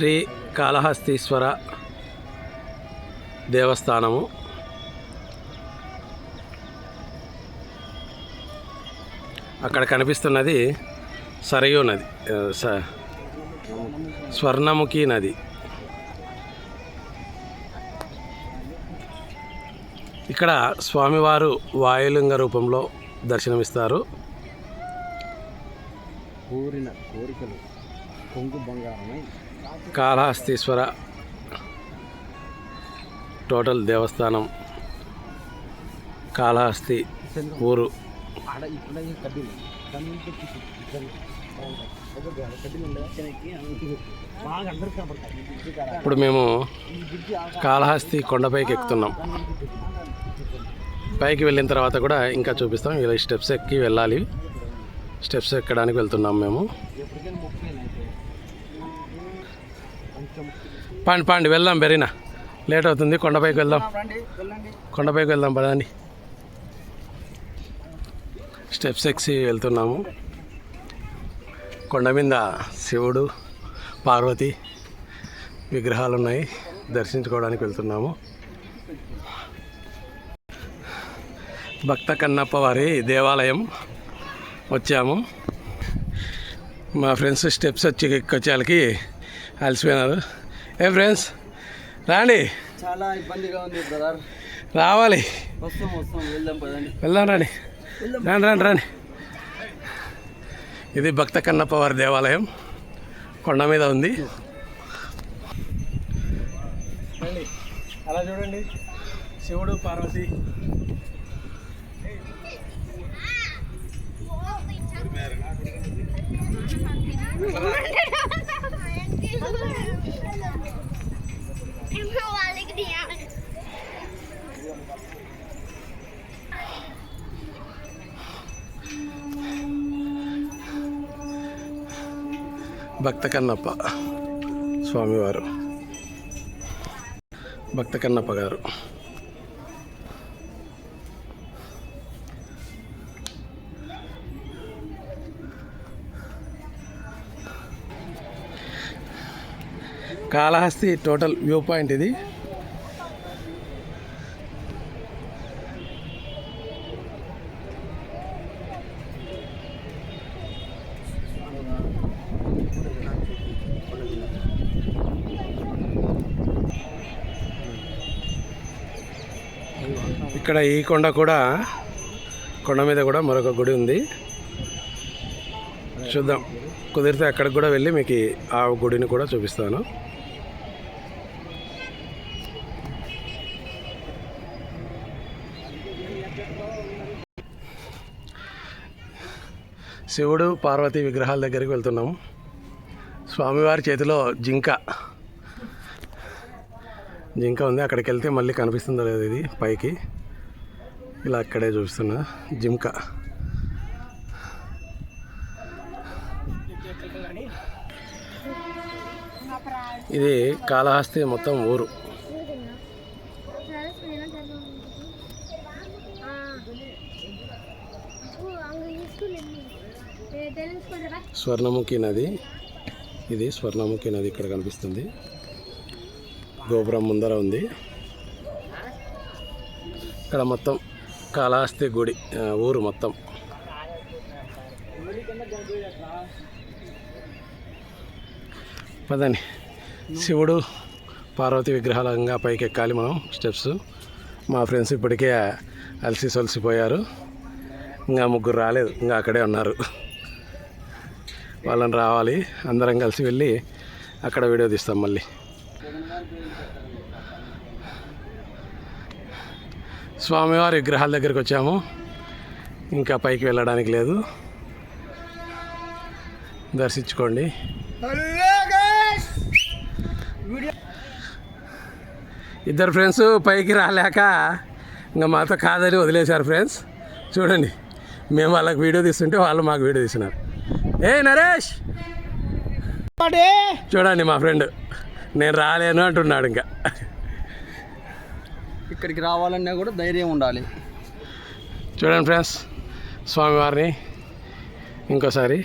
శ్రీ కాళహస్తీశ్వర దేవస్థానము. అక్కడ కనిపిస్తున్నది సరయూ నది స- స్వర్ణముఖి నది. ఇక్కడ స్వామివారు వాయులింగ రూపంలో దర్శనమిస్తారు. కోరిన కోరికలు కొంగు బంగారమై కాళహస్తీశ్వర టోటల్ దేవస్థానం కాళహస్తి ఊరు. ఇప్పుడు మేము కాళహస్తి కొండపైకి ఎక్కుతున్నాం. పైకి వెళ్ళిన తర్వాత కూడా ఇంకా చూపిస్తాం. ఇలా స్టెప్స్ ఎక్కి వెళ్ళాలి. స్టెప్స్ ఎక్కడానికి వెళ్తున్నాం మేము. పాండి పాండి వెళ్దాం బెరీనా. లేట్ అవుతుంది కొండపైకి వెళ్దాం. కొండపైకి వెళ్దాం పదండి. స్టెప్స్ ఎక్కి వెళ్తున్నాము. కొండ మీద శివుడు పార్వతి విగ్రహాలు ఉన్నాయి దర్శించుకోవడానికి వెళ్తున్నాము. భక్త కన్నప్ప వారి దేవాలయం వచ్చాము. మా ఫ్రెండ్స్ స్టెప్స్ వచ్చి ఎక్కొచ్చేళ్ళకి అలసిపోయినారు. ఏ ఫ్రెండ్స్ రాండి. చాలా ఇబ్బందిగా ఉంది బ్రదర్. రావాలి. వస్తాం వస్తాం వెళ్దాం పదండి. వెళ్దాం రాని రాని రాని రాని ఇది భక్త కన్నప్ప వారి దేవాలయం. కొండ మీద ఉంది. రండి. అలా చూడండి. శివుడు పార్వతి. భక్త కన్నప్ప స్వామివారు. భక్త కన్నప్ప గారు. కాళహస్తి టోటల్ వ్యూ పాయింట్ ఇది. ఇక్కడ ఈ కొండ కూడా కొండ మీద కూడా మరొక గుడి ఉంది. చూద్దాం. కుదిరితే అక్కడికి కూడా వెళ్ళి మీకు ఆ గుడిని కూడా చూపిస్తాను. శివుడు పార్వతి విగ్రహాల దగ్గరికి వెళ్తున్నాము స్వామివారి చేతిలో జింక. జింక ఉంది. అక్కడికి వెళ్తే మళ్ళీ కనిపిస్తుందో లేదు ఇది పైకి. ఇలా అక్కడే చూపిస్తున్నా జింక ఇది కాళహస్తి మొత్తం ఊరు. స్వర్ణముఖి నది. ఇది స్వర్ణముఖి నది ఇక్కడ కనిపిస్తుంది. గోపురం ముందర ఉంది. ఇక్కడ మొత్తం కాళహస్తి గుడి ఊరు మొత్తం. పదని శివుడు పార్వతి విగ్రహాలంగా పైకి ఎక్కాలి మనం స్టెప్స్. మా ఫ్రెండ్స్ ఇప్పటికే అలసి సొలసిపోయారు ఇంకా ముగ్గురు రాలేదు ఇంకా అక్కడే ఉన్నారు. వాళ్ళని రావాలి అందరం కలిసి వెళ్ళి అక్కడ వీడియో తీస్తాం మళ్ళీ. స్వామివారి విగ్రహాల దగ్గరికి వచ్చాము. ఇంకా పైకి వెళ్ళడానికి లేదు. దర్శించుకోండి. ఇద్దరు ఫ్రెండ్స్ పైకి రాలేక ఇంకా మాతో కాదని వదిలేశారు ఫ్రెండ్స్. చూడండి మేము వాళ్ళకి వీడియో తీస్తుంటే వాళ్ళు మాకు వీడియో తీస్తున్నారు. ఏ నరేష్! చూడండి మా ఫ్రెండ్ నేను రాలేను అంటున్నాడు ఇంకా. ఇక్కడికి రావాలన్నా కూడా ధైర్యం ఉండాలి. చూడండి ఫ్రెండ్స్ స్వామివారిని ఇంకోసారి